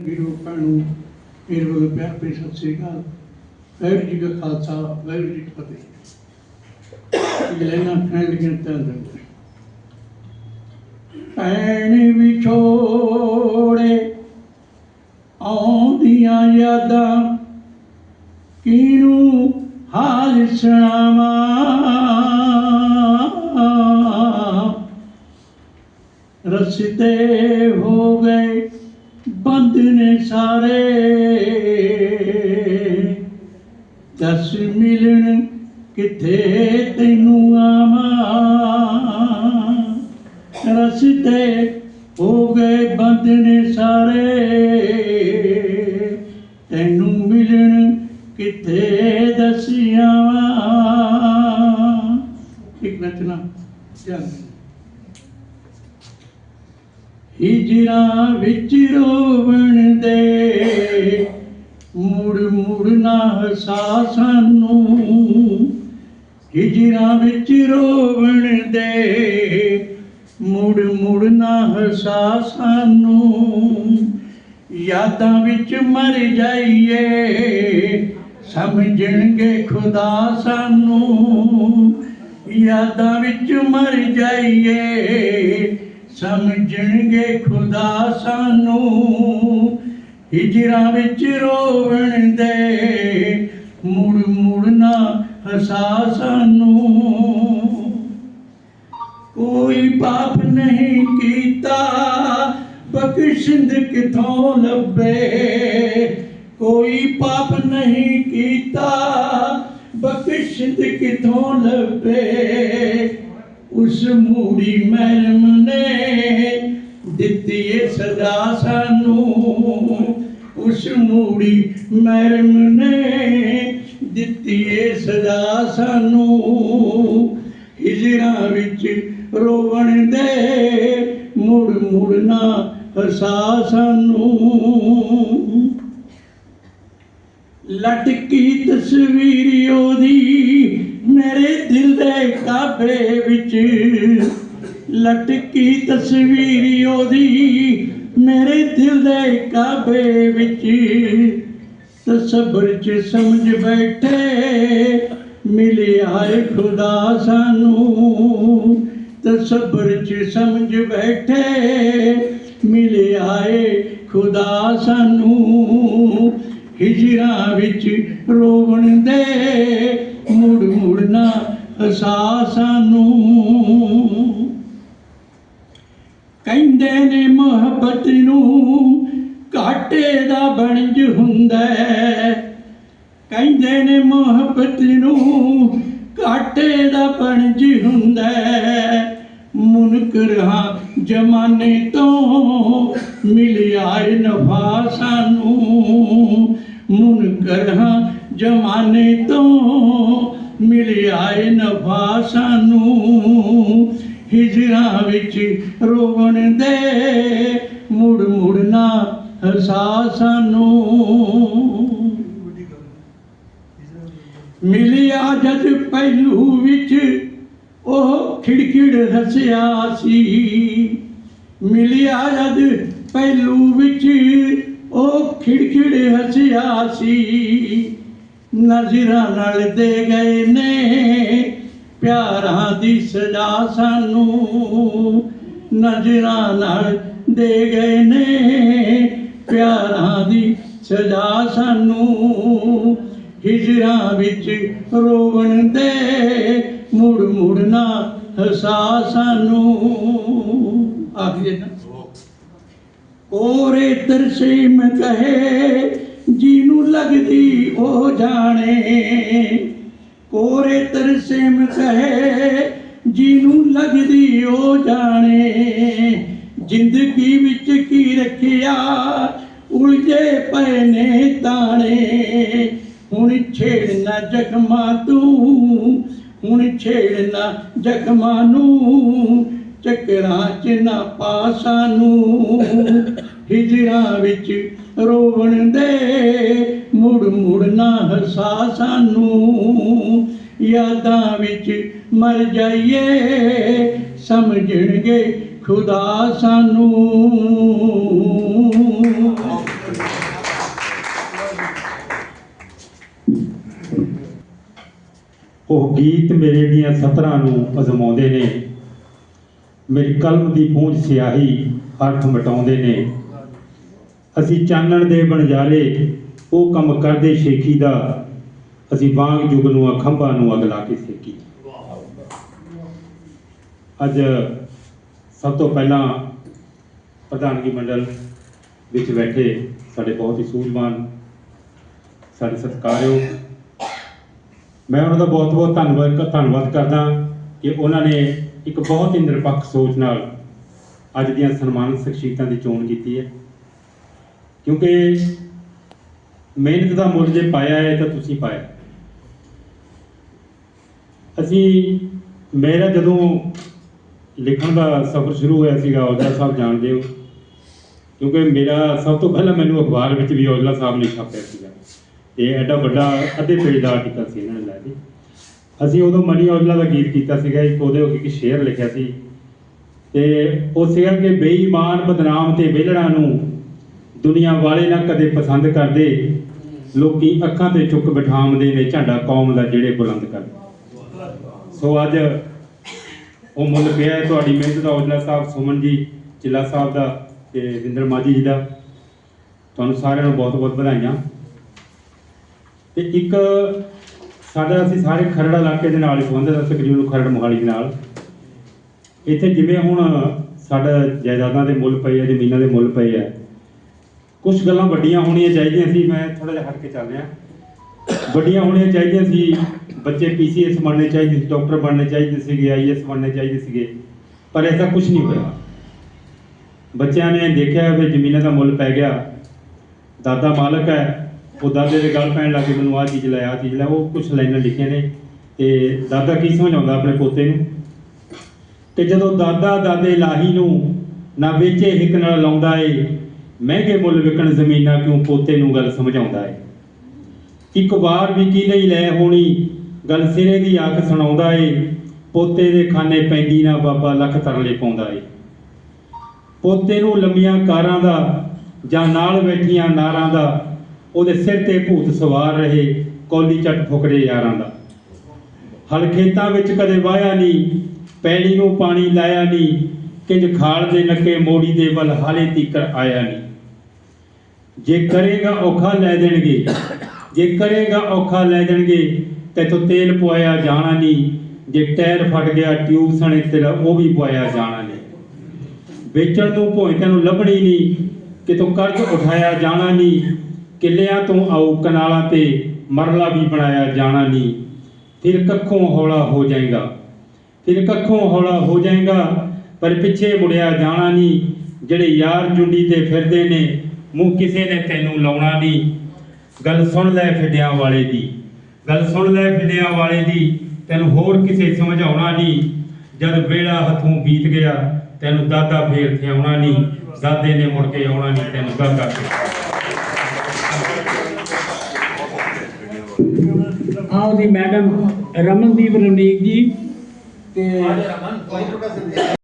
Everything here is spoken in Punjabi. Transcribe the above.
ਵੀਰੋ ਭੈਣੋ ਮੇਰੇ ਵੱਲੋਂ ਪਿਆਰ ਭਰੀ ਸਤਿ ਸ੍ਰੀ ਅਕਾਲ। ਵਾਹਿਗੁਰੂ ਜੀ ਕਾ ਖਾਲਸਾ, ਵਾਹਿਗੁਰੂ ਜੀ ਕੀ ਫਤਿਹ। ਲੈਣਾ ਕਹਿਣ ਲੱਗਿਆ ਤਾਂ ਦਿੰਦੇ ਭੈਣ ਵਿਛੋੜੇ ਆਉਂਦੀਆਂ ਯਾਦਾਂ ਕਿਨੂੰ ਹਾਲ ਸੁਣਾਵਾਂ? ਰਸਤੇ ਹੋ ਗਏ ਬੰਦ ਨੇ ਸਾਰੇ। ਦਸ ਮਿਲਣ ਕਿੱਥੇ ਤੈਨੂੰ ਆਵਾਂ? ਰਸਤੇ ਹੋ ਗਏ ਬੰਦ ਨੇ ਸਾਰੇ। ਤੈਨੂੰ ਮਿਲਣ ਕਿੱਥੇ ਦਸਿਆ ਇੱਕ ਨਚਨਾ ਧਿਆਨ ਹਿਜਰਾਂ ਵਿੱਚ ਰੋਵਣ ਦੇ। ਮੁੜ ਮੁੜ ਨਾ ਹਸਾ ਸਾਨੂੰ। ਹਿਜਰਾਂ ਵਿੱਚ ਰੋਵਣ ਦੇ। ਮੁੜ ਮੁੜ ਨਾ ਹਸਾ ਸਾਨੂੰ। ਯਾਦਾਂ ਵਿੱਚ ਮਰ ਜਾਈਏ। ਸਮਝਣਗੇ ਖੁਦਾ ਸਾਨੂੰ। ਯਾਦਾਂ ਵਿੱਚ ਮਰ ਜਾਈਏ। ਸਮਝਣਗੇ ਖੁਦਾ ਸਾਨੂੰ। ਹਿਜਰਾਂ ਵਿੱਚ ਰੋਵਣ ਦੇ ਮੁੜ ਮੁੜ ਨਾ ਹਸਾ ਸਾਨੂੰ। ਕੋਈ ਪਾਪ ਨਹੀਂ ਕੀਤਾ, ਬਖਸ਼ਿੰਦ ਕਿਥੋਂ ਲੱਭੇ? ਕੋਈ ਪਾਪ ਨਹੀਂ ਕੀਤਾ, ਬਖਸ਼ਿੰਦ ਕਿਥੋਂ ਲੱਭੇ? ਉਸ ਮੂੜੀ ਮਹਿਰਮ ਨੇ ਦਿੱਤੀ ਏ ਸਦਾ ਸਾਨੂੰ। ਉਸ ਮੂੜੀ ਮਹਿਰਮ ਨੇ ਦਿੱਤੀ ਏ ਸਦਾ ਸਾਨੂੰ। ਹਿਜਰਾਂ ਵਿੱਚ ਰੋਵਣ ਦੇ ਮੁੜ ਮੁੜ ਨਾ ਹਸਾ ਸਾਨੂੰ। ਲਟਕੀ ਤਸਵੀਰ ਉਹਦੀ ਮੇਰੇ ਦਿਲ ਦੇ ਕਾਬੇ ਵਿੱਚ ਲਟਕੀ ਤਸਵੀਰ ਉਹਦੀ। ਮੇਰੇ ਦਿਲ ਦੇ ਕਾਬੇ ਵਿੱਚ ਤਸਬਰ ਚ ਸਮਝ ਬੈਠੇ, ਮਿਲਿਆ ਏ ਖੁਦਾ ਸਾਨੂੰ। ਤਸਬਰ ਚ ਸਮਝ ਬੈਠੇ, ਮਿਲਿਆ ਏ ਖੁਦਾ ਸਾਨੂੰ। ਹਿਜਰਾਂ ਵਿੱਚ ਰੋਵਣ ਦੇ ਹਸਾ ਸਾਨੂੰ ਕਹਿੰਦੇ ਨੇ ਮੁਹੱਬਤ ਨੂੰ ਘਾਟੇ ਦਾ ਬਣਜ ਹੁੰਦਾ ਹੈ। ਕਹਿੰਦੇ ਨੇ ਮੁਹੱਬਤ ਨੂੰ ਘਾਟੇ ਦਾ ਬਣਜ ਹੁੰਦਾ ਹੈ। ਮੁਨਕਰ ਹਾਂ ਜਮਾਨੇ ਤੋਂ ਮਿਲਿਆ ਏ ਨਫਾ ਸਾਨੂੰ ਮੁਨਕਰ ਹਾਂ ਜਮਾਨੇ ਤੋਂ ਮਿਲਿਆ ਏ ਨਫਾ ਸਾਨੂੰ ਹਿਜਰਾਂ ਵਿੱਚ ਰੋਵਣ ਦੇ ਮੁੜ ਮੁੜ ਨਾ ਹਸਾ ਸਾਨੂੰ ਮਿਲਿਆ ਜਦ ਪਹਿਲੂ ਵਿੱਚ ਉਹ ਖਿੜਖਿੜ ਹੱਸਿਆ ਸੀ। ਮਿਲਿਆ ਜਦ ਪਹਿਲੂ ਵਿੱਚ ਉਹ ਖਿੜਖਿੜ ਹੱਸਿਆ ਸੀ। ਨਜ਼ਰਾਂ ਨਾਲ ਦੇ ਗਏ ਨੇ ਪਿਆਰਾਂ ਦੀ ਸਜਾ ਸਾਨੂੰ ਨਜ਼ਰਾਂ ਨਾਲ ਦੇ ਗਏ ਨੇ ਪਿਆਰਾਂ ਦੀ ਸਜਾ ਸਾਨੂੰ ਹਿਜਰਾਂ ਵਿੱਚ ਰੋਵਣ ਦੇ ਮੁੜ ਮੁੜ ਨਾ ਹਸਾ ਸਾਨੂੰ। ਆਖਿਏ ਨਾ। ਕੋਰੇ ਤਰਸੀਮ ਕਹੇ ਜੀਨੂੰ ਲੱਗਦੀ ਉਹ ਜਾਣੇ। ਕੋਰੇ ਤਰਸੀਮ ਕਹੇ ਜਿਹਨੂੰ ਲੱਗਦੀ ਉਹ ਜਾਣੇ। ਜ਼ਿੰਦਗੀ ਵਿੱਚ ਕੀ ਰੱਖਿਆ, ਉਲਝੇ ਪਏ ਨੇ ਤਾਣੇ। ਹੁਣ ਛੇੜਨਾ ਜ਼ਖਮਾਂ ਤੂੰ, ਹੁਣ ਛੇੜਨਾ ਜ਼ਖਮਾਂ ਨੂੰ। ਚੱਕਰਾਂ ਚ ਨਾ ਪਾ ਸਾਨੂੰ। ਹਿਜਰਾਂ ਵਿੱਚ ਰੋਵਣ ਦੇ ਮੁੜ ਮੁੜ ਨਾ ਹਸਾ ਸਾਨੂੰ। ਯਾਦਾਂ ਵਿੱਚ ਮਰ ਜਾਈਏ, ਸਮਝਣਗੇ ਖੁਦਾ ਸਾਨੂੰ। ਉਹ ਗੀਤ ਮੇਰੇ ਦੀਆਂ ਸਤਰਾਂ ਨੂੰ ਅਜ਼ਮਾਉਂਦੇ ਨੇ। ਮੇਰੀ ਕਲਮ ਦੀ ਪੂੰਝ ਸਿਆਹੀ ਅਰਥ ਮਟਾਉਂਦੇ ਨੇ। ਅਸੀਂ ਚਾਨਣ ਦੇ ਬਣਜਾਰੇ, ਉਹ ਕੰਮ ਕਰਦੇ ਸ਼ੇਖੀ ਦਾ। ਅਸੀਂ ਬਾਗ ਜੁਗ ਨੂੰ ਅਖੰਭਾਂ ਨੂੰ ਅਗਲਾ ਕੇ ਸੇਕੀ। ਅੱਜ ਸਭ ਤੋਂ ਪਹਿਲਾਂ ਪ੍ਰਧਾਨਗੀ ਮੰਡਲ ਵਿੱਚ ਬੈਠੇ ਸਾਡੇ ਬਹੁਤ ਹੀ ਸੂਝਵਾਨ, ਸਾਡੇ ਸਤਿਕਾਰਯੋਗ। ਮੈਂ ਉਹਨਾਂ ਦਾ ਬਹੁਤ ਬਹੁਤ ਧੰਨਵਾਦ ਧੰਨਵਾਦ ਕਰਦਾ ਕਿ ਉਹਨਾਂ ਨੇ ਇੱਕ ਬਹੁਤ ਹੀ ਨਿਰਪੱਖ ਸੋਚ ਨਾਲ ਅੱਜ ਦੀਆਂ ਸਨਮਾਨਿਤ ਸ਼ਖਸੀਅਤਾਂ ਦੀ ਚੋਣ ਕੀਤੀ ਹੈ। ਕਿਉਂਕਿ ਮਿਹਨਤ ਦਾ ਮੁੱਲ ਜੇ ਪਾਇਆ ਹੈ ਤਾਂ ਤੁਸੀਂ ਪਾਇਆ ਅਸੀਂ ਮੇਰਾ ਜਦੋਂ ਲਿਖਣ ਦਾ ਸਫ਼ਰ ਸ਼ੁਰੂ ਹੋਇਆ ਸੀਗਾ, ਔਜਲਾ ਸਾਹਿਬ ਜਾਣਦੇ ਹੋ। ਕਿਉਂਕਿ ਮੇਰਾ ਸਭ ਤੋਂ ਪਹਿਲਾਂ ਮੈਨੂੰ ਅਖਬਾਰ ਵਿੱਚ ਵੀ ਔਜਲਾ ਸਾਹਿਬ ਨੇ ਛਾਪਿਆ ਸੀਗਾ। ਇਹ ਐਡਾ ਵੱਡਾ ਅੱਧੇ ਪੇਜ ਦਾ ਆਰਟੀਕਲ ਸੀ ਇਹਨਾਂ ਨੇ ਲੈ ਕੇ। ਅਸੀਂ ਉਦੋਂ ਮਨੀ ਔਜਲਾ ਦਾ ਗੀਤ ਕੀਤਾ ਸੀਗਾ, ਇੱਕ ਉਹਦੇ ਉੱਤੇ ਇੱਕ ਸ਼ੇਰ ਲਿਖਿਆ ਸੀ। ਤੇ ਉਹ ਸੀਗਾ ਕਿ ਬੇਈਮਾਨ ਬਦਨਾਮ ਤੇ ਵਿਹਲੜਾ ਨੂੰ ਦੁਨੀਆ ਵਾਲੇ ਨਾ ਕਦੇ ਪਸੰਦ ਕਰਦੇ, ਲੋਕੀ ਅੱਖਾਂ ਤੇ ਚੁੱਕ ਬਿਠਾਉਂਦੇ ਨੇ ਝੰਡਾ ਕੌਮ ਦਾ ਜਿਹੜੇ ਬੁਲੰਦ ਕਰਦੇ ਸੋ ਅੱਜ ਉਹ ਮੁੱਲ ਪਿਆ ਤੁਹਾਡੀ ਮਿਹਨਤ ਦਾ, ਔਜਲਾ ਸਾਹਿਬ, ਸੁਮਨ ਜੀ, ਚਿੱਲਾ ਸਾਹਿਬ ਦਾ ਤੇ ਵਿੰਦਰ ਮਾਜੀ ਜੀ ਦਾ। ਤੁਹਾਨੂੰ ਸਾਰਿਆਂ ਨੂੰ ਬਹੁਤ ਬਹੁਤ ਵਧਾਈਆਂ। ਤੇ ਇੱਕ ਸਾਡਾ ਅਸੀਂ ਸਾਰੇ ਖਰੜਾ ਇਲਾਕੇ ਦੇ ਨਾਲ ਹੀ ਸੰਬੰਧਿਤ ਹਾਂ ਤਕਰੀਬਨ ਖਰੜ ਮੋਹਾਲੀ ਦੇ ਨਾਲ। ਇੱਥੇ ਜਿਵੇਂ ਹੁਣ ਸਾਡਾ ਜਾਇਦਾਦਾਂ ਦੇ ਮੁੱਲ ਪਏ ਆ, ਜ਼ਮੀਨਾਂ ਦੇ ਮੁੱਲ ਪਏ ਆ ਕੁਝ ਗੱਲਾਂ ਵੱਡੀਆਂ ਹੋਣੀਆਂ ਚਾਹੀਦੀਆਂ ਸੀ, ਮੈਂ ਥੋੜਾ ਜਿਹਾ ਹਟ ਕੇ ਚੱਲ ਰਿਹਾ। ਵੱਡੀਆਂ ਹੋਣੀਆਂ ਚਾਹੀਦੀਆਂ ਸੀ, ਬੱਚੇ ਪੀਸੀਐਸ ਬਣਨੇ ਚਾਹੀਦੇ ਸੀ, ਡਾਕਟਰ ਬਣਨੇ ਚਾਹੀਦੇ ਸੀਗੇ ਆਈਐਸ ਬਣਨੇ ਚਾਹੀਦੇ ਸੀਗੇ, ਪਰ ਐਸਾ ਕੁਝ ਨਹੀਂ ਹੋਇਆ। ਬੱਚਿਆਂ ਨੇ ਦੇਖਿਆ ਵੀ ਜ਼ਮੀਨਾਂ ਦਾ ਮੁੱਲ ਪੈ ਗਿਆ, ਦਾਦਾ ਮਾਲਕ ਹੈ ਉਹ ਦਾਦੇ ਦੇ ਗੱਲ ਪੈਣ ਲੱਗੇ ਮੈਨੂੰ ਆਹ ਚੀਜ਼ ਲੈ, ਆਹ ਚੀਜ਼ ਲੈ, ਉਹ ਕੁਝ ਲਾਈਨਾਂ ਲਿਖੀਆਂ ਨੇ। ਤੇ ਦਾਦਾ ਕੀ ਸਮਝਾਉਂਦਾ ਆਪਣੇ ਪੋਤੇ ਨੂੰ? ਕਿ ਜਦੋਂ ਦਾਦਾ ਦਾਦੇ ਲਾਹੀ ਨੂੰ ਨਾ ਵੇਚੇ ਹਿੱਕ ਨਾਲ ਲਾਉਂਦਾ ਏ, ਮਹਿੰਗੇ ਮੁੱਲ ਵਿਕਣ ਜ਼ਮੀਨਾਂ ਕਿਉਂ ਪੋਤੇ ਨੂੰ ਗੱਲ ਸਮਝਾਉਂਦਾ ਏ? ਇੱਕ ਵਾਰ ਵੀ ਕੀ ਲਈ ਲੈ ਹੋਣੀ? ਗੱਲ ਸਿਰੇ ਦੀ ਆਖ ਸੁਣਾਉਂਦਾ ਏ, ਪੋਤੇ ਦੇ ਖਾਨੇ ਪੈਂਦੀ ਨਾ ਬਾਬਾ ਲੱਖ ਤਰਲੇ ਪਾਉਂਦਾ ਏ। ਪੋਤੇ ਨੂੰ ਲੰਮੀਆਂ ਕਾਰਾਂ ਦਾ ਜਾਂ ਨਾਲ ਬੈਠੀਆਂ ਨਾਰਾਂ ਦਾ ਉਹਦੇ ਸਿਰ ਤੇ ਭੂਤ ਸਵਾਰ ਰਹੇ, ਕੌਲੀ ਚੱਟ ਫੁਕਰੇ ਯਾਰਾਂ ਦਾ। ਹਲ ਖੇਤਾਂ ਵਿੱਚ ਕਦੇ ਵਾਇਆ ਨਹੀਂ ਪੈਲੀ ਨੂੰ ਪਾਣੀ ਲਾਇਆ ਨਹੀਂ ਕਿੰਜ ਖਾਲ ਦੇ ਨੱਕੇ ਮੋੜੀ ਦੇ ਵੱਲ ਹਾਲੇ ਤੀਕਰ ਆਇਆ ਨਹੀਂ ਜੇ ਕਰੇਗਾ ਔਖਾ ਲੈ ਦੇਣਗੇ, ਜੇ ਕਰੇਗਾ ਔਖਾ ਲੈ ਦੇਣਗੇ, ਤੈਥੋਂ ਤੇਲ ਪਵਾਇਆ ਜਾਣਾ ਨਹੀਂ ਜੇ ਟਾਇਰ ਫਟ ਗਿਆ ਟਿਊਬ ਸਣੇ ਤੇਰਾ ਉਹ ਵੀ ਪਵਾਇਆ ਜਾਣਾ ਨਹੀਂ ਵੇਚਣ ਨੂੰ ਭੋਏ ਤੈਨੂੰ ਲੱਭਣੀ ਨਹੀਂ ਕਿਤੋਂ ਕਰਜ਼ ਉਠਾਇਆ ਜਾਣਾ ਨਹੀਂ ਕਿੱਲਿਆਂ ਤੋਂ ਆਉ ਕਨਾਲਾਂ ਤੇ ਮਰਲਾ ਵੀ ਬਣਾਇਆ ਜਾਣਾ ਨਹੀਂ ਫਿਰ ਕੱਖੋਂ ਹੌਲਾ ਹੋ ਜਾਏਗਾ। ਫਿਰ ਕੱਖੋਂ ਹੌਲਾ ਹੋ ਜਾਏਗਾ, ਪਰ ਪਿੱਛੇ ਮੁੜਿਆ ਜਾਣਾ ਨਹੀਂ ਜਿਹੜੇ ਯਾਰ ਜੁੰਡੀ ਤੇ ਫਿਰਦੇ ਨੇ, ਮੂੰਹ ਕਿਸੇ ਨੇ ਤੈਨੂੰ ਲਾਉਣਾ ਨਹੀਂ ਗੱਲ ਸੁਣ ਲੈ ਫਿੱਡਿਆਂ ਵਾਲੇ ਦੀ। ਗੱਲ ਸੁਣ ਲੈ ਫਿੱਡਿਆਂ ਵਾਲੇ ਦੀ। ਤੈਨੂੰ ਹੋਰ ਕਿਸੇ ਸਮਝਾਉਣਾ ਨਹੀਂ ਜਦ ਵੇਲਾ ਹੱਥੋਂ ਬੀਤ ਗਿਆ, ਤੈਨੂੰ ਦਾਦਾ ਫੇਰ ਤੇ ਆਉਣਾ ਨਹੀਂ ਦਾਦੇ ਨੇ ਮੁੜ ਕੇ ਆਉਣਾ ਨਹੀਂ ਤੈਨੂੰ ਦਾਦਾ ਫੇਰ। ਆਓ ਜੀ ਮੈਡਮ ਰਮਨਦੀਪ ਰਮਨੀਕ ਜੀ ਤੇ